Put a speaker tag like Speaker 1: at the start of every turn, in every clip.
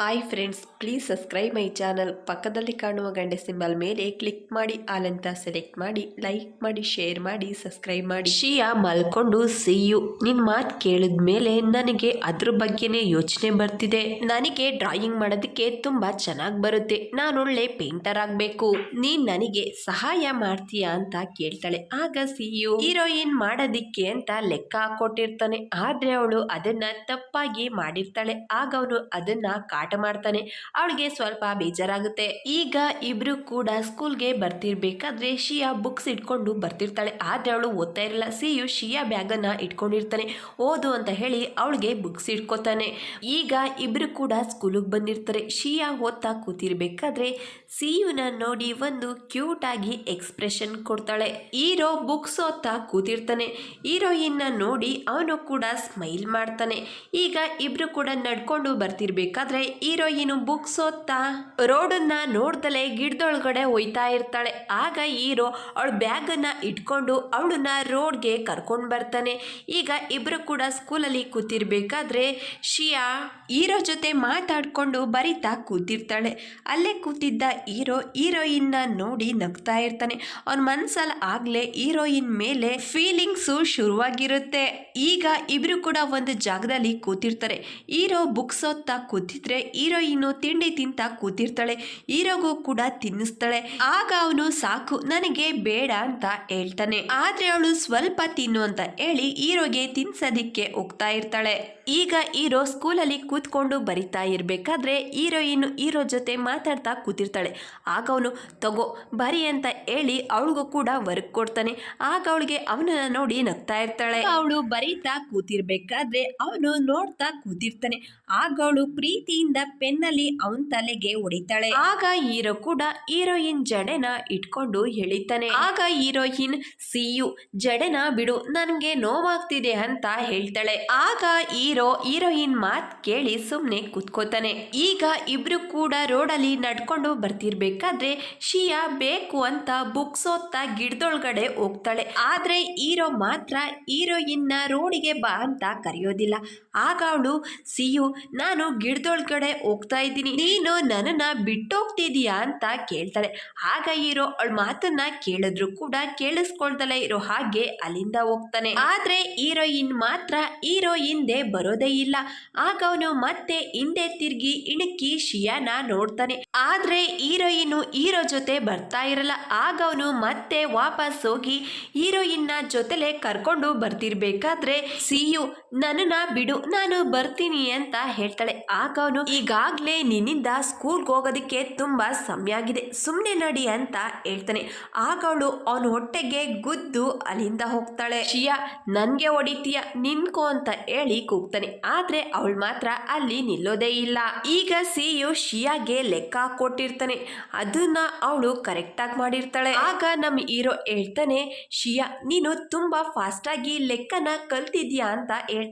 Speaker 1: Hi friends please subscribe my channel ಪಕ್ಕದಲ್ಲಿ ಕಾಣುವ ಗಂಡೆ ಸಿಂಬಲ್ ಮೇಲೆ ಕ್ಲಿಕ್ ಮಾಡಿ, ಆಲಂತ ಸೆಲೆಕ್ಟ್ ಮಾಡಿ ಲೈಕ್ ಮಾಡಿ ಶೇರ್ ಮಾಡಿ ಸಬ್ಸ್ಕ್ರೈಬ್ ಮಾಡಿ. ಶಿಯಾ ಮಲ್ಕೊಂಡು ಸಿಯು ನಿನ್ ಮಾತು ಕೇಳಿದ ಮೇಲೆ ನನಗೆ ಅದ್ರ ಬಗ್ಗೆನೇ ಯೋಚನೆ ಬರ್ತಿದೆ. ನನಗೆ ಡ್ರಾಯಿಂಗ್ ಮಾಡೋದಕ್ಕೆ ತುಂಬಾ ಚೆನ್ನಾಗಿ ಬರುತ್ತೆ. ನಾನು ಒಳ್ಳೆ ಪೇಂಟರ್ ಆಗಬೇಕು. ನೀನ್ ನನಗೆ ಸಹಾಯ ಮಾಡ್ತೀಯಾ ಅಂತ ಕೇಳ್ತಾಳೆ. ಆಗ ಸಿಯು ಹೀರೋಯಿನ್ ಮಾಡೋದಿಕ್ಕೆ ಅಂತ ಲೆಕ್ಕ ಹಾಕೊಟ್ಟಿರ್ತಾನೆ ಆದ್ರೆ ಅವಳು ಅದನ್ನ ತಪ್ಪಾಗಿ ಮಾಡಿರ್ತಾಳೆ. ಆಗ ಅವನು ಅದನ್ನ ಮಾಡ್ತಾನೆ. ಅವಳಿಗೆ ಸ್ವಲ್ಪ ಬೇಜಾರಾಗುತ್ತೆ. ಈಗ ಇಬ್ರು ಕೂಡ ಸ್ಕೂಲ್ಗೆ ಬರ್ತಿರ್ಬೇಕಾದ್ರೆ ಶಿಯಾ ಬುಕ್ಸ್ ಇಟ್ಕೊಂಡು ಬರ್ತಿರ್ತಾಳೆ. ಆದ್ರೆ ಅವಳು ಓದ್ತಾ ಇರಲ್ಲ. ಸಿಯು ಶಿಯಾ ಬ್ಯಾಗನ್ನು ಇಟ್ಕೊಂಡಿರ್ತಾನೆ. ಓದು ಅಂತ ಹೇಳಿ ಅವಳಿಗೆ ಬುಕ್ಸ್ ಇಟ್ಕೋತಾನೆ. ಈಗ ಇಬ್ರು ಕೂಡ ಸ್ಕೂಲಿಗೆ ಬಂದಿರ್ತಾರೆ. ಶಿಯಾ ಓದ್ತಾ ಕೂತಿರ್ಬೇಕಾದ್ರೆ ಸಿಯುನ ನೋಡಿ ಒಂದು ಕ್ಯೂಟ್ ಆಗಿ ಎಕ್ಸ್ಪ್ರೆಷನ್ ಕೊಡ್ತಾಳೆ. ಹೀರೋ ಬುಕ್ಸ್ ಓದ್ತಾ ಕೂತಿರ್ತಾನೆ. ಹೀರೋಯಿನ್ನ ನೋಡಿ ಅವನು ಕೂಡ ಸ್ಮೈಲ್ ಮಾಡ್ತಾನೆ. ಈಗ ಇಬ್ರು ಕೂಡ ನಡ್ಕೊಂಡು ಬರ್ತಿರ್ಬೇಕಾದ್ರೆ ಹೀರೋಯಿನು ಬುಕ್ಸ್ ಓದ್ತಾ ರೋಡನ್ನ ನೋಡ್ದಲೆ ಗಿಡದೊಳಗಡೆ ಒಯ್ತಾ ಇರ್ತಾಳೆ. ಆಗ ಹೀರೋ ಅವಳ ಅನ್ನ ಇಟ್ಕೊಂಡು ಅವಳನ್ನ ರೋಡ್ಗೆ ಕರ್ಕೊಂಡು ಬರ್ತಾನೆ. ಈಗ ಇಬ್ರು ಕೂಡ ಸ್ಕೂಲಲ್ಲಿ ಕೂತಿರ್ಬೇಕಾದ್ರೆ ಶಿಯಾ ಹೀರೋ ಜೊತೆ ಮಾತಾಡ್ಕೊಂಡು ಬರಿತಾ ಕೂತಿರ್ತಾಳೆ. ಅಲ್ಲೇ ಕೂತಿದ್ದ ಹೀರೋ ಹೀರೋಯಿನ್ನ ನೋಡಿ ನಗ್ತಾ ಇರ್ತಾನೆ. ಅವನ ಮನಸ್ಸಲ್ಲಿ ಆಗಲೇ ಹೀರೋಯಿನ್ ಮೇಲೆ ಫೀಲಿಂಗ್ಸು ಶುರುವಾಗಿರುತ್ತೆ. ಈಗ ಇಬ್ರು ಕೂಡ ಒಂದು ಜಾಗದಲ್ಲಿ ಕೂತಿರ್ತಾರೆ. ಹೀರೋ ಬುಕ್ಸ್ ಓದ್ತಾ ಕೂತಿದ್ರೆ ಹೀರೋಯಿನ್ನು ತಿಂಡಿ ತಿಂತ ಕೂತಿರ್ತಾಳೆ. ಹೀರೋಗೂ ಕೂಡ ತಿನ್ನಿಸ್ತಾಳೆ. ಆಗ ಅವನು ಸಾಕು, ನನಗೆ ಬೇಡ ಅಂತ ಹೇಳ್ತಾನೆ. ಆದ್ರೆ ಅವಳು ಸ್ವಲ್ಪ ತಿನ್ನು ಅಂತ ಹೇಳಿ ಹೀರೋಗೆ ತಿನ್ಸೋದಿಕ್ಕೆ ಹೋಗ್ತಾ ಇರ್ತಾಳೆ. ಈಗ ಹೀರೋ ಸ್ಕೂಲಲ್ಲಿ ಕೂತ್ಕೊಂಡು ಬರಿತಾ ಇರ್ಬೇಕಾದ್ರೆ ಹೀರೋಯಿನ್ ಹೀರೋ ಜೊತೆ ಮಾತಾಡ್ತಾ ಕೂತಿರ್ತಾಳೆ. ಆಗ ಅವನು ತಗೋ ಬರಿ ಅಂತ ಹೇಳಿ ಅವಳಿಗೂ ಕೂಡ ವರ್ಕ್ ಕೊಡ್ತಾನೆ. ಆಗ ಅವಳಿಗೆ ಅವನನ್ನ ನೋಡಿ ನಗ್ತಾ ಇರ್ತಾಳೆ. ಅವಳು ಬರೀತಾ ಕೂತಿರ್ಬೇಕಾದ್ರೆ ಅವನು ನೋಡ್ತಾ ಕೂತಿರ್ತಾನೆ. ಆಗ ಅವಳು ಪ್ರೀತಿಯಿಂದ ಪೆನ್ನಲ್ಲಿ ಅವನ ತಲೆಗೆ ಹೊಡಿತಾಳೆ. ಆಗ ಹೀರೋ ಕೂಡ ಹೀರೋಯಿನ್ ಜಡೆನ ಇಟ್ಕೊಂಡು ಹೇಳಿತಾನೆ ಆಗ ಹೀರೋಯಿನ್ ಸಿಯು ಜಡೆನ ಬಿಡು ನನ್ಗೆ ನೋವಾಗ್ತಿದೆ ಅಂತ ಹೇಳ್ತಾಳೆ. ಆಗ ಹೀರೋ ಹೀರೋಯಿನ್ ಮಾತ್ ಕೇಳಿ ಸುಮ್ನೆ ಕೂತ್ಕೋತಾನೆ. ಈಗ ಇಬ್ರು ಕೂಡ ರೋಡಲ್ಲಿ ನಡ್ಕೊಂಡು ಬರ್ತಿರ್ಬೇಕಾದ್ರೆ ಶಿಯಾ ಬೇಕು ಅಂತ ಬುಕ್ಸ್ ಓದ್ತಾ ಗಿಡದೊಳಗಡೆ ಹೋಗ್ತಾಳೆ. ಆದ್ರೆ ಹೀರೋ ಮಾತ್ರ ಹೀರೋಯಿನ್ನ ರೋಡಿಗೆ ಬಾ ಅಂತ ಕರೆಯೋದಿಲ್ಲ. ಆಗ ಅವಳು, ಸಿಯು, ನಾನು ಗಿಡದೊಳಗಡೆ ಹೋಗ್ತಾ ಇದ್ದೀನಿ. ನೀನು ನನ್ನನ್ನ ಬಿಟ್ಟೋಗ್ತಿದೀಯಾ ಅಂತ ಕೇಳ್ತಾಳೆ. ಆಗ ಹೀರೋ ಅವಳ ಮಾತನ್ನ ಕೇಳಿದ್ರು ಕೂಡ ಕೇಳಿಸ್ಕೊಳ್ದಲೇ ಇರೋ ಹಾಗೆ ಅಲ್ಲಿಂದ ಹೋಗ್ತಾನೆ. ಆದ್ರೆ ಹೀರೋಯಿನ್ ಮಾತ್ರ ಹೀರೋ ಹಿಂದೆ ಬರೋದೇ ಇಲ್ಲ. ಆಗ ಅವನು ಮತ್ತೆ ಹಿಂದೆ ತಿರುಗಿ ಇಣುಕಿ ಶಿಯಾನ ನೋಡ್ತಾನೆ. ಆದ್ರೆ ಹೀರೋಯಿನ್ ಹೀರೋ ಜೊತೆ ಬರ್ತಾ ಇರಲ್ಲ. ಆಗ ಅವನು ಮತ್ತೆ ವಾಪಸ್ ಹೋಗಿ ಹೀರೋಯಿನ್ನ ಜೊತೆಲೆ ಕರ್ಕೊಂಡು ಬರ್ತಿರ್ಬೇಕಾದ್ರೆ ಸಿಯು ನನ್ನನ್ನ ಬಿಡು, ನಾನು ಬರ್ತೀನಿ ಅಂತ ಹೇಳ್ತಾಳೆ. ಆಗ ಈಗಾಗ್ಲೇ ನಿನ್ನಿಂದ ಸ್ಕೂಲ್ಗೆ ಹೋಗೋದಕ್ಕೆ ತುಂಬಾ ಸಮಯ ಆಗಿದೆ ಸುಮ್ಮನೆ ನಡಿ ಅಂತ ಹೇಳ್ತಾನೆ. ಆಗ ಅವಳು ಅವನ ಹೊಟ್ಟೆಗೆ ಗುದ್ದು ಅಲ್ಲಿಂದ ಹೋಗ್ತಾಳೆ. ಶಿಯಾ ನನ್ಗೆ ಹೊಡಿತೀಯ ನಿನ್ಕೋ ಅಂತ ಹೇಳಿ ಕೂಗ್ತಾನೆ. ಆದ್ರೆ ಅವಳು ಮಾತ್ರ ಅಲ್ಲಿ ನಿಲ್ಲೋದೇ ಇಲ್ಲ. ಈಗ ಸಿಯು ಶಿಯಾಗೆ ಲೆಕ್ಕ ಕೊಟ್ಟಿರ್ತಾನೆ. ಅದನ್ನ ಅವಳು ಕರೆಕ್ಟಾಗಿ ಮಾಡಿರ್ತಾಳೆ. ಆಗ ನಮ್ಮ ಹೀರೋ ಹೇಳ್ತಾನೆ ಶಿಯಾ ನೀನು ತುಂಬಾ ಫಾಸ್ಟ್ ಆಗಿ ಲೆಕ್ಕನ ಕಲ್ತಿದ್ಯಾ? ಅಂತ ಹೇಳ್ತಾನೆ.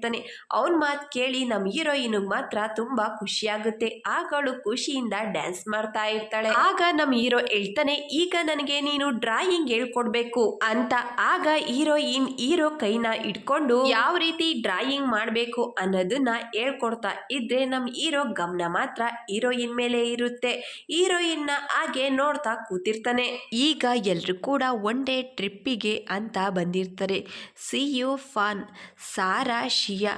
Speaker 1: ಅವನ್ ಮಾತು ಕೇಳಿ ನಮ್ಮ ಹೀರೋಯಿನ್ ಮಾತ್ರ ತುಂಬಾ ಖುಷಿಯಾಗುತ್ತೆ. ಆಗಳು ಆಗ ಖುಷಿಯಿಂದ ಡ್ಯಾನ್ಸ್ ಮಾಡ್ತಾ ಇರ್ತಾಳೆ. ಆಗ ನಮ್ಮ ಹೀರೋ ಹೇಳ್ತಾನೆ, ಈಗ ನನಗೆ ನೀನು ಡ್ರಾಯಿಂಗ್ ಹೇಳ್ಕೊಡ್ಬೇಕು ಅಂತ. ಆಗ ಹೀರೋಯಿನ್ ಹೀರೋ ಕೈನ ಇಟ್ಕೊಂಡು ಯಾವ ರೀತಿ ಡ್ರಾಯಿಂಗ್ ಮಾಡಬೇಕು ಅನ್ನೋದನ್ನ ಹೇಳ್ಕೊಡ್ತಾ ಇದ್ರೆ ನಮ್ಮ ಹೀರೋ ಗಮನ ಮಾತ್ರ ಹೀರೋಯಿನ್ ಮೇಲೆ ಇರುತ್ತೆ. ಹೀರೋಯಿನ್ನ ಹಾಗೆ ನೋಡ್ತಾ ಕೂತಿರ್ತಾನೆ. ಈಗ ಎಲ್ರು ಕೂಡ ಒನ್ ಡೇ ಟ್ರಿಪ್ಪಿಗೆ ಅಂತ ಬಂದಿರ್ತಾರೆ. Si Yu Fan, Sara Shiya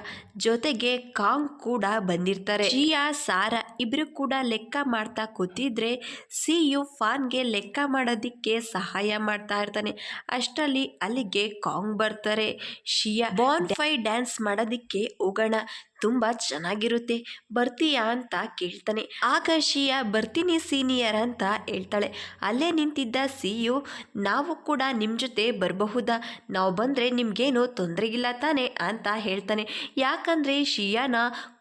Speaker 1: ಜೊತೆಗೆ ಕಾಂಗ್ ಕೂಡ ಬಂದಿರ್ತಾರೆ. ಶಿಯಾ ಸಾರಾ ಇಬ್ರು ಕೂಡ ಲೆಕ್ಕ ಮಾಡ್ತಾ ಕೂತಿದ್ರೆ ಸಿಯು ಫಾನ್ಗೆ ಲೆಕ್ಕ ಮಾಡೋದಿಕ್ಕೆ ಸಹಾಯ ಮಾಡ್ತಾ ಇರ್ತಾನೆ. ಅಷ್ಟರಲ್ಲಿ ಅಲ್ಲಿಗೆ ಕಾಂಗ್ ಬರ್ತಾರೆ. ಶಿಯಾ ಬಾನ್ ಫೈ ಡ್ಯಾನ್ಸ್ ಮಾಡೋದಿಕ್ಕೆ ಹೋಗೋಣ. ತುಂಬಾ ಚೆನ್ನಾಗಿರುತ್ತೆ. ಬರ್ತೀಯಾ ಅಂತ ಕೇಳ್ತಾನೆ. ಆಗ ಬರ್ತೀನಿ ಸೀನಿಯರ್ ಅಂತ ಹೇಳ್ತಾಳೆ. ಅಲ್ಲೇ ನಿಂತಿದ್ದ ಸಿಯು ನಾವು ಕೂಡ ನಿಮ್ಮ ಜೊತೆ ಬರಬಹುದಾ? ನಾವು ಬಂದರೆ ನಿಮಗೇನು ತೊಂದರೆಗಿಲ್ಲ ತಾನೆ? ಅಂತ ಹೇಳ್ತಾನೆ. ಯಾಕಂದರೆ ಶಿಯಾನ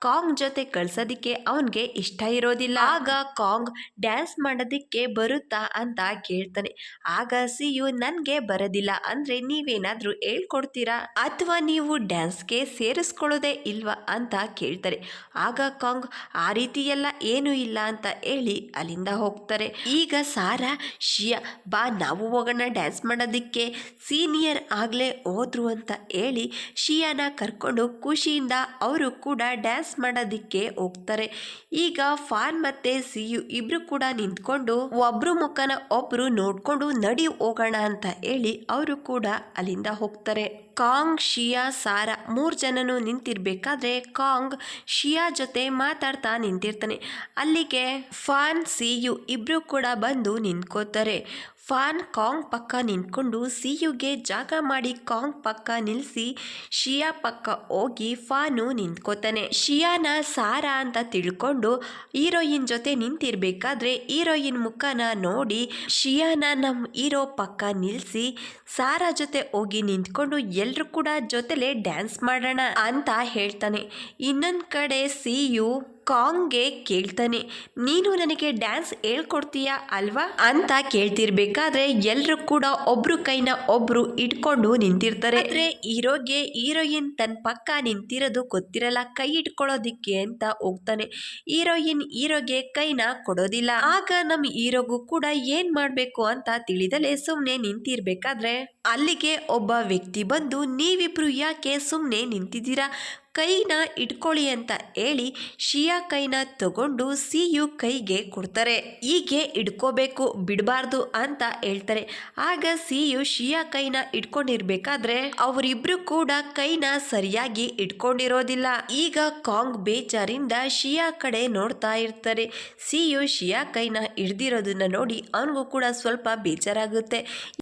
Speaker 1: ಕಾಂಗ್ ಜೊತೆ ಕಳ್ಸೋದಿಕ್ಕೆ ಅವನಿಗೆ ಇಷ್ಟ ಇರೋದಿಲ್ಲ. ಆಗ ಕಾಂಗ್ ಡ್ಯಾನ್ಸ್ ಮಾಡೋದಕ್ಕೆ ಬರುತ್ತಾ ಅಂತ ಕೇಳ್ತಾನೆ. ಆಗ ಸಿಯು ನನಗೆ ಬರೋದಿಲ್ಲ, ಅಂದರೆ ನೀವೇನಾದರೂ ಹೇಳ್ಕೊಡ್ತೀರಾ? ಅಥವಾ ನೀವು ಡ್ಯಾನ್ಸ್ಗೆ ಸೇರಿಸ್ಕೊಳ್ಳೋದೇ ಇಲ್ವಾ ಅಂತ ಕೇಳ್ತಾರೆ. ಆಗ ಕಾಂಗ್, ಆ ರೀತಿ ಎಲ್ಲ ಏನೂ ಇಲ್ಲ ಅಂತ ಹೇಳಿ ಅಲ್ಲಿಂದ ಹೋಗ್ತಾರೆ. ಈಗ ಸಾರಾ, ಶಿಯಾ, ಬಾ, ನಾವು ಹೋಗೋಣ ಡ್ಯಾನ್ಸ್ ಮಾಡೋದಕ್ಕೆ. ಸೀನಿಯರ್ ಆಗಲೇ ಹೋದ್ರು ಅಂತ ಹೇಳಿ ಶಿಯಾನ ಕರ್ಕೊಂಡು ಖುಷಿಯಿಂದ ಅವರು ಕೂಡ ಡ್ಯಾನ್ಸ್ ಮಾಡೋದಿಕ್ಕೆ ಹೋಗ್ತಾರೆ. ಈಗ ಫಾನ್ ಮತ್ತೆ ಸಿಯು ಇಬ್ರು ಕೂಡ ನಿಂತ್ಕೊಂಡು ಒಬ್ರು ಮುಖನ ಒಬ್ರು ನೋಡ್ಕೊಂಡು ನಡಿ ಹೋಗೋಣ ಅಂತ ಹೇಳಿ ಅವರು ಕೂಡ ಅಲ್ಲಿಂದ ಹೋಗ್ತಾರೆ. ಕಾಂಗ್, ಶಿಯಾ, ಸಾರಾ ಮೂರು ಜನನು ನಿಂತಿರ್ಬೇಕಾದ್ರೆ ಕಾಂಗ್, ಶಿಯಾ ಜೊತೆ ಮಾತಾಡ್ತಾ ನಿಂತಿರ್ತಾನೆ. ಅಲ್ಲಿಗೆ ಫಾನ್, ಸಿಯು ಇಬ್ರು ಕೂಡ ಬಂದು ನಿಂತ್ಕೋತಾರೆ. ಫಾನ್ ಕಾಂಗ್ ಪಕ್ಕ ನಿಂತ್ಕೊಂಡು ಸಿಯುಗೆ ಜಾಗ ಮಾಡಿ ಕಾಂಗ್ ಪಕ್ಕ ನಿಲ್ಲಿಸಿ ಶಿಯಾ ಪಕ್ಕ ಹೋಗಿ ಫಾನು ನಿಂತ್ಕೋತಾನೆ. ಶಿಯಾನ ಸಾರಾ ಅಂತ ತಿಳ್ಕೊಂಡು ಹೀರೋಯಿನ್ ಜೊತೆ ನಿಂತಿರ್ಬೇಕಾದ್ರೆ ಹೀರೋಯಿನ್ ಮುಖನ ನೋಡಿ ಶಿಯಾನ ನಮ್ಮ ಹೀರೋ ಪಕ್ಕ ನಿಲ್ಲಿಸಿ ಸಾರಾ ಜೊತೆ ಹೋಗಿ ನಿಂತ್ಕೊಂಡು ಎಲ್ಲರೂ ಕೂಡ ಜೊತೆಲೆ ಡ್ಯಾನ್ಸ್ ಮಾಡೋಣ ಅಂತ ಹೇಳ್ತಾನೆ. ಇನ್ನೊಂದು ಕಡೆ ಸಿಯು ಕಾಂಗ್ಗೆ ಕೇಳ್ತಾನೆ, ನೀನು ನನಗೆ ಡ್ಯಾನ್ಸ್ ಹೇಳ್ಕೊಡ್ತೀಯಾ ಅಲ್ವಾ? ಅಂತ ಕೇಳ್ತಿರ್ಬೇಕಾದ್ರೆ ಎಲ್ಲರೂ ಕೂಡ ಒಬ್ರು ಕೈನ ಒಬ್ರು ಇಟ್ಕೊಂಡು ನಿಂತಿರ್ತಾರೆ. ಆದ್ರೆ ಹೀರೋಗೆ ಹೀರೋಯಿನ್ ತನ್ನ ಪಕ್ಕ ನಿಂತಿರೋದು ಗೊತ್ತಿರಲ್ಲ, ಕೈ ಇಟ್ಕೊಳ್ಳೋದಿಕ್ಕೆ ಅಂತ ಹೋಗ್ತಾನೆ. ಹೀರೋಯಿನ್ ಹೀರೋಗೆ ಕೈನ ಕೊಡೋದಿಲ್ಲ. ಆಗ ನಮ್ಮ ಹೀರೋಗು ಕೂಡ ಏನ್ ಮಾಡ್ಬೇಕು ಅಂತ ತಿಳಿದಲೆ ಸುಮ್ನೆ ನಿಂತಿರ್ಬೇಕಾದ್ರೆ ಅಲ್ಲಿಗೆ ಒಬ್ಬ ವ್ಯಕ್ತಿ ಬಂದು, ನೀವಿಬ್ರು ಯಾಕೆ ಸುಮ್ನೆ ನಿಂತಿದ್ದೀರಾ? ಕೈನ ಇಟ್ಕೊಳ್ಳಿ ಅಂತ ಹೇಳಿ ಶಿಯಾ ಕೈನ ತಗೊಂಡು ಸಿಯು ಕೈಗೆ ಕೊಡ್ತಾರೆ. ಹೀಗೆ ಇಟ್ಕೋಬೇಕು, ಬಿಡಬಾರ್ದು ಅಂತ ಹೇಳ್ತಾರೆ. ಆಗ ಸಿಯು ಶಿಯಾ ಕೈನ ಇಟ್ಕೊಂಡಿರ್ಬೇಕಾದ್ರೆ ಅವರಿಬ್ರು ಕೂಡ ಕೈನ ಸರಿಯಾಗಿ ಇಟ್ಕೊಂಡಿರೋದಿಲ್ಲ. ಈಗ ಕಾಂಗ್ ಬೇಜಾರಿಂದ ಶಿಯಾ ಕಡೆ ನೋಡ್ತಾ ಇರ್ತಾರೆ. ಸಿಯು ಶಿಯಾ ಕೈನ ಹಿಡ್ದಿರೋದನ್ನ ನೋಡಿ ಅವನಿಗೂ ಕೂಡ ಸ್ವಲ್ಪ ಬೇಜಾರಾಗುತ್ತೆ.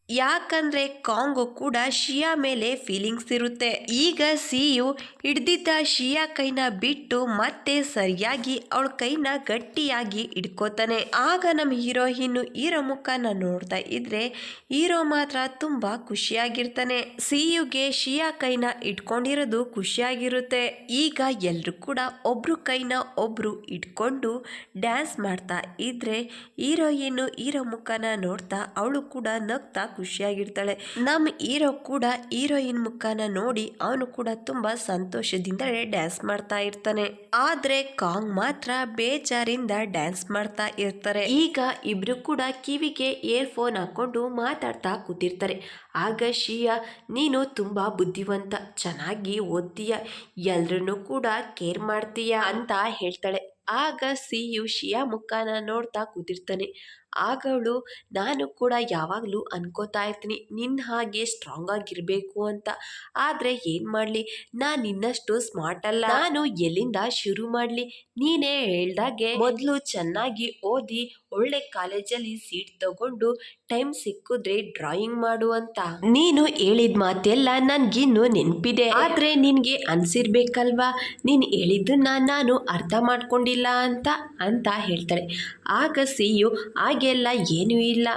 Speaker 1: ಯಾಕಂದ್ರೆ ಕಾಂಗು ಕೂಡ ಶಿಯಾ ಮೇಲೆ ಫೀಲಿಂಗ್ಸ್ ಇರುತ್ತೆ. ಈಗ ಸಿಯು ಹಿಡ್ದಿದ್ದ ಶಿಯಾ ಕೈನ ಬಿಟ್ಟು ಮತ್ತೆ ಸರಿಯಾಗಿ ಅವಳ ಕೈನ ಗಟ್ಟಿಯಾಗಿ ಇಟ್ಕೋತಾನೆ ಆಗ ನಮ್ಮ ಹೀರೋಯಿನ್ ಹೀರೋ ಮುಖನ ನೋಡ್ತಾ ಇದ್ರೆ ಹೀರೋ ಮಾತ್ರ ತುಂಬಾ ಖುಷಿಯಾಗಿರ್ತಾನೆ. ಸಿಯುಗೆ ಶಿಯಾ ಕೈನ ಇಟ್ಕೊಂಡಿರೋದು ಖುಷಿಯಾಗಿರುತ್ತೆ. ಈಗ ಎಲ್ಲರೂ ಕೂಡ ಒಬ್ರು ಕೈನ ಒಬ್ರು ಇಟ್ಕೊಂಡು ಡ್ಯಾನ್ಸ್ ಮಾಡ್ತಾ ಇದ್ರೆ ಹೀರೋಯಿನ್ ಹೀರೋ ಮುಖನ ನೋಡ್ತಾ ಅವಳು ಕೂಡ ನಗ್ತಾ ಖುಷಿಯಾಗಿರ್ತಾಳೆ. ನಮ್ಮ ಹೀರೋ ಕೂಡ ಹೀರೋಯಿನ್ ಮುಖನ ನೋಡಿ ಅವನು ಕೂಡ ತುಂಬಾ ಸಂತೋಷದಿಂದ ಡ್ಯಾನ್ಸ್ ಮಾಡ್ತಾ ಇರ್ತಾನೆ. ಆದ್ರೆ ಕಾಂಗ್ ಮಾತ್ರ ಬೇಜಾರಿಂದ ಡ್ಯಾನ್ಸ್ ಮಾಡ್ತಾ ಇರ್ತಾರೆ. ಈಗ ಇಬ್ರು ಕೂಡ ಕಿವಿಗೆ ಇಯರ್ ಫೋನ್ ಹಾಕೊಂಡು ಮಾತಾಡ್ತಾ ಕೂತಿರ್ತಾರೆ. ಆಗ ಶಿಯಾ ನೀನು ತುಂಬಾ ಬುದ್ಧಿವಂತ, ಚೆನ್ನಾಗಿ ಓದ್ತೀಯ, ಎಲ್ರನ್ನು ಕೂಡ ಕೇರ್ ಮಾಡ್ತೀಯ ಅಂತ ಹೇಳ್ತಾಳೆ. ಆಗ ಸಿಯು ಶಿಯಾ ಮುಖಾನ ನೋಡ್ತಾ ಕೂತಿರ್ತಾನೆ. ಆಗ ಅವಳು ನಾನು ಕೂಡ ಯಾವಾಗಲೂ ಅನ್ಕೋತಾ ಇರ್ತೀನಿ ನಿನ್ನ ಹಾಗೆ ಸ್ಟ್ರಾಂಗ್ ಆಗಿರಬೇಕು ಅಂತ. ಆದರೆ ಏನು ಮಾಡಲಿ? ನಾನು ನಿನ್ನಷ್ಟು ಸ್ಮಾರ್ಟ್ ಅಲ್ಲ. ನಾನು ಎಲ್ಲಿಂದ ಶುರು ಮಾಡಲಿ? ನೀನೇ ಹೇಳ್ದಾಗೆ ಮೊದಲು ಚೆನ್ನಾಗಿ ಓದಿ, ಒಳ್ಳೆ ಕಾಲೇಜಲ್ಲಿ ಸೀಟ್ ತಗೊಂಡು ಟೈಮ್ ಸಿಕ್ಕಿದ್ರೆ ಡ್ರಾಯಿಂಗ್ ಮಾಡು ಅಂತ. ನೀನು ಹೇಳಿದ ಮಾತೆಲ್ಲ ನನ್ಗಿನ್ನು ನೆನಪಿದೆ. ಆದ್ರೆ ನಿನ್ಗೆ ಅನ್ಸಿರ್ಬೇಕಲ್ವಾ? ನೀನ್ ಹೇಳಿದ್ದನ್ನ ನಾನು ಅರ್ಥ ಮಾಡ್ಕೊಂಡಿಲ್ಲ ಅಂತ ಅಂತ ಹೇಳ್ತಾರೆ. ಆಗ ಸಿಯು ಹಾಗೆಲ್ಲ ಏನೂ ಇಲ್ಲ.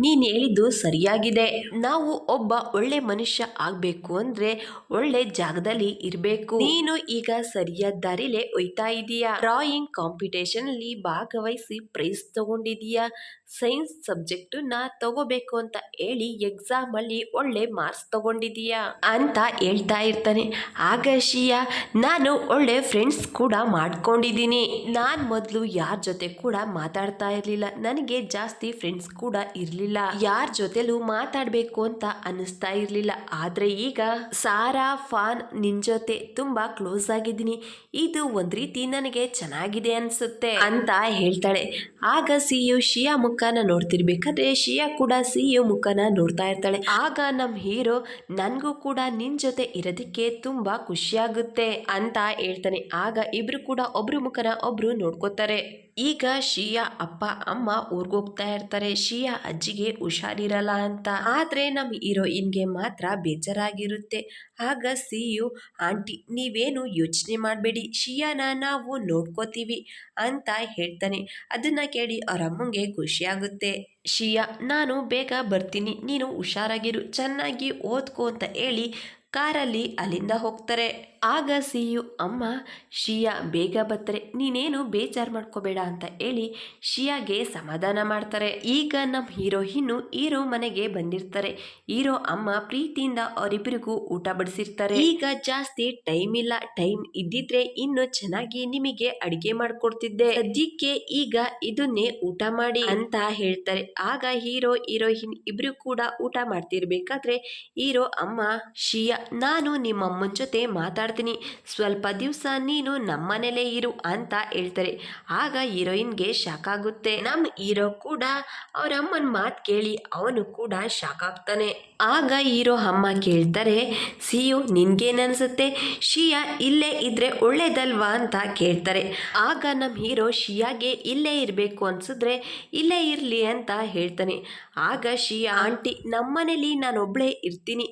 Speaker 1: ನೀನು ಹೇಳಿದ್ದು ಸರಿಯಾಗಿದೆ. ನಾವು ಒಬ್ಬ ಒಳ್ಳೆ ಮನುಷ್ಯ ಆಗಬೇಕು ಅಂದ್ರೆ ಒಳ್ಳೆ ಜಾಗದಲ್ಲಿ ಇರಬೇಕು. ನೀನು ಈಗ ಸರಿಯಾದ ದಾರಿಲೆ ಒಯ್ತಾ ಇದೀಯಾ? ಡ್ರಾಯಿಂಗ್ ಕಾಂಪಿಟೇಷನಲ್ಲಿ ಭಾಗವಹಿಸಿ ಪ್ರೈಸ್ ತಗೊಂಡಿದೀಯಾ? ಸೈನ್ಸ್ ಸಬ್ಜೆಕ್ಟನ್ನ ತಗೋಬೇಕು ಅಂತ ಹೇಳಿ ಎಕ್ಸಾಮ್ ಅಲ್ಲಿ ಒಳ್ಳೆ ಮಾರ್ಕ್ಸ್ ತಗೊಂಡಿದೀಯಾ ಅಂತ ಹೇಳ್ತಾ ಇರ್ತಾನೆ. ಆಗ ಶಿಯಾ ನಾನು ಒಳ್ಳೆ ಫ್ರೆಂಡ್ಸ್ ಕೂಡ ಮಾಡ್ಕೊಂಡಿದ್ದೀನಿ. ನಾನು ಮೊದಲು ಯಾರ ಜೊತೆ ಕೂಡ ಮಾತಾಡ್ತಾ ಇರಲಿಲ್ಲ. ನನಗೆ ಜಾಸ್ತಿ ಫ್ರೆಂಡ್ಸ್ ಕೂಡ ಇರಲಿಲ್ಲ. ಯಾರ ಜೊತೆಲೂ ಮಾತಾಡಬೇಕು ಅಂತ ಅನ್ನಿಸ್ತಾ ಇರಲಿಲ್ಲ. ಆದರೆ ಈಗ ಸಾರಾ, ಫಾನ್ ನಿನ್ನ ಜೊತೆ ತುಂಬ ಕ್ಲೋಸ್ ಆಗಿದ್ದೀನಿ. ಇದು ಒಂದು ರೀತಿ ನನಗೆ ಚೆನ್ನಾಗಿದೆ ಅನಿಸುತ್ತೆ ಅಂತ ಹೇಳ್ತಾಳೆ. ಆಗ ಸಿಯು ಶಿಯಾ ಮುಖನ ನೋಡ್ತಿರ್ಬೇಕಾದ್ರೆ ಶಿಯಾ ಕೂಡ ಸಿಯು ಮುಖನ ನೋಡ್ತಾ ಇರ್ತಾಳೆ. ಆಗ ನಮ್ಮ ಹೀರೋ, ನನಗೂ ಕೂಡ ನಿನ್ ಜೊತೆ ಇರೋದಕ್ಕೆ ತುಂಬಾ ಖುಷಿಯಾಗುತ್ತೆ ಅಂತ ಹೇಳ್ತಾನೆ. ಆಗ ಇಬ್ರು ಕೂಡ ಒಬ್ರು ಮುಖನ ಒಬ್ರು ನೋಡ್ಕೋತಾರೆ. ಈಗ ಶಿಯಾ ಅಪ್ಪ, ಅಮ್ಮ ಊರ್ಗೋಗ್ತಾ ಇರ್ತಾರೆ. ಶಿಯಾ ಅಜ್ಜಿಗೆ ಹುಷಾರಿರಲ್ಲ ಅಂತ. ಆದ್ರೆ ನಮ್ ಹೀರೋಯಿನ್ಗೆ ಮಾತ್ರ ಬೇಜಾರಾಗಿರುತ್ತೆ. ಆಗ ಸಿಯು, ಆಂಟಿ, ನೀವೇನು ಯೋಚನೆ ಮಾಡಬೇಡಿ. ಶಿಯಾನ ನಾವು ನೋಡ್ಕೋತೀವಿ ಅಂತ ಹೇಳ್ತಾನೆ. ಅದನ್ನ ಕೇಳಿ ಅವರ ಅಮ್ಮಂಗೆ ಖುಷಿಯಾಗುತ್ತೆ. ಶಿಯಾ, ನಾನು ಬೇಗ ಬರ್ತೀನಿ. ನೀನು ಹುಷಾರಾಗಿರು. ಚೆನ್ನಾಗಿ ಓದ್ಕೋ ಅಂತ ಹೇಳಿ ಕಾರಲ್ಲಿ ಅಲ್ಲಿಂದ ಹೋಗ್ತಾರೆ. ಆಗ ಸಿಯು ಅಮ್ಮ, ಶಿಯಾ, ಬೇಗ ಬತ್ತರೆ, ನೀನೇನು ಬೇಜಾರು ಮಾಡ್ಕೋಬೇಡ ಅಂತ ಹೇಳಿ ಶಿಯಾಗೆ ಸಮಾಧಾನ ಮಾಡ್ತಾರೆ. ಈಗ ನಮ್ಮ ಹೀರೋಯಿನ್ನು ಹೀರೋ ಮನೆಗೆ ಬಂದಿರ್ತಾರೆ. ಹೀರೋ ಅಮ್ಮ ಪ್ರೀತಿಯಿಂದ ಅವರಿಬ್ಬರಿಗೂ ಊಟ ಬಡಿಸಿರ್ತಾರೆ. ಈಗ ಜಾಸ್ತಿ ಟೈಮ್ ಇಲ್ಲ. ಟೈಮ್ ಇದ್ದಿದ್ರೆ ಇನ್ನು ಚೆನ್ನಾಗಿ ನಿಮಗೆ ಅಡಿಗೆ ಮಾಡ್ಕೊಡ್ತಿದ್ದೆ. ಸದ್ಯಕ್ಕೆ ಈಗ ಇದನ್ನೇ ಊಟ ಮಾಡಿ ಅಂತ ಹೇಳ್ತಾರೆ. ಆಗ ಹೀರೋ, ಹೀರೋಯಿನ್ ಇಬ್ರು ಕೂಡ ಊಟ ಮಾಡ್ತಿರ್ಬೇಕಾದ್ರೆ ಹೀರೋ ಅಮ್ಮ, ಶಿಯಾ, ನಾನು ನಿಮ್ಮಮ್ಮನ ಜೊತೆ ಮಾತಾಡ್ತಾ ಬರ್ತೀನಿ ಸ್ವಲ್ಪ ದಿವಸ ನೀನು ನಮ್ಮನೇಲೇ ಇರು ಅಂತ ಹೇಳ್ತಾರೆ. ಆಗ ಹೀರೋಯಿನ್ಗೆ ಶಾಕ್ ಆಗುತ್ತೆ. ನಮ್ಮ ಹೀರೋ ಕೂಡ ಅವ್ರ ಅಮ್ಮನ ಮಾತು ಕೇಳಿ ಅವನು ಕೂಡ ಶಾಕ್ ಆಗ್ತಾನೆ. ಆಗ ಹೀರೋ ಅಮ್ಮ ಕೇಳ್ತಾರೆ, ಸಿಯು, ನಿನ್ಗೇನನ್ಸುತ್ತೆ? ಶಿಯಾ ಇಲ್ಲೇ ಇದ್ರೆ ಒಳ್ಳೇದಲ್ವಾ? ಅಂತ ಕೇಳ್ತಾರೆ. ಆಗ ನಮ್ಮ ಹೀರೋ ಶಿಯಾಗೆ, ಇಲ್ಲೇ ಇರಬೇಕು ಅನ್ಸಿದ್ರೆ ಇಲ್ಲೇ ಇರಲಿ ಅಂತ ಹೇಳ್ತಾನೆ. ಆಗ ಶಿಯಾ, ಆಂಟಿ, ನಮ್ಮನೇಲಿ ನಾನೊಬ್ಳೇ ಇರ್ತೀನಿ.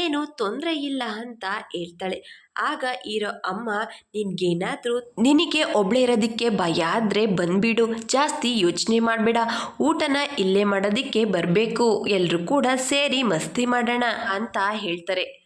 Speaker 1: ಏನು ತೊಂದರೆ ಇಲ್ಲ ಅಂತ ಹೇಳ್ತಾಳೆ. ಆಗ ಇರೋ ಅಮ್ಮ, ನಿನ್ಗೇನಾದರೂ ನಿನಗೆ ಒಬ್ಳೆ ಇರೋದಿಕ್ಕೆ ಭಯ ಆದರೆ ಬಂದ್ಬಿಡು, ಜಾಸ್ತಿ ಯೋಚನೆ ಮಾಡಬೇಡ. ಊಟನ ಇಲ್ಲೇ ಮಾಡೋದಕ್ಕೆ ಬರಬೇಕು. ಎಲ್ಲರೂ ಕೂಡ ಸೇರಿ ಮಸ್ತಿ ಮಾಡೋಣ ಅಂತ ಹೇಳ್ತಾರೆ.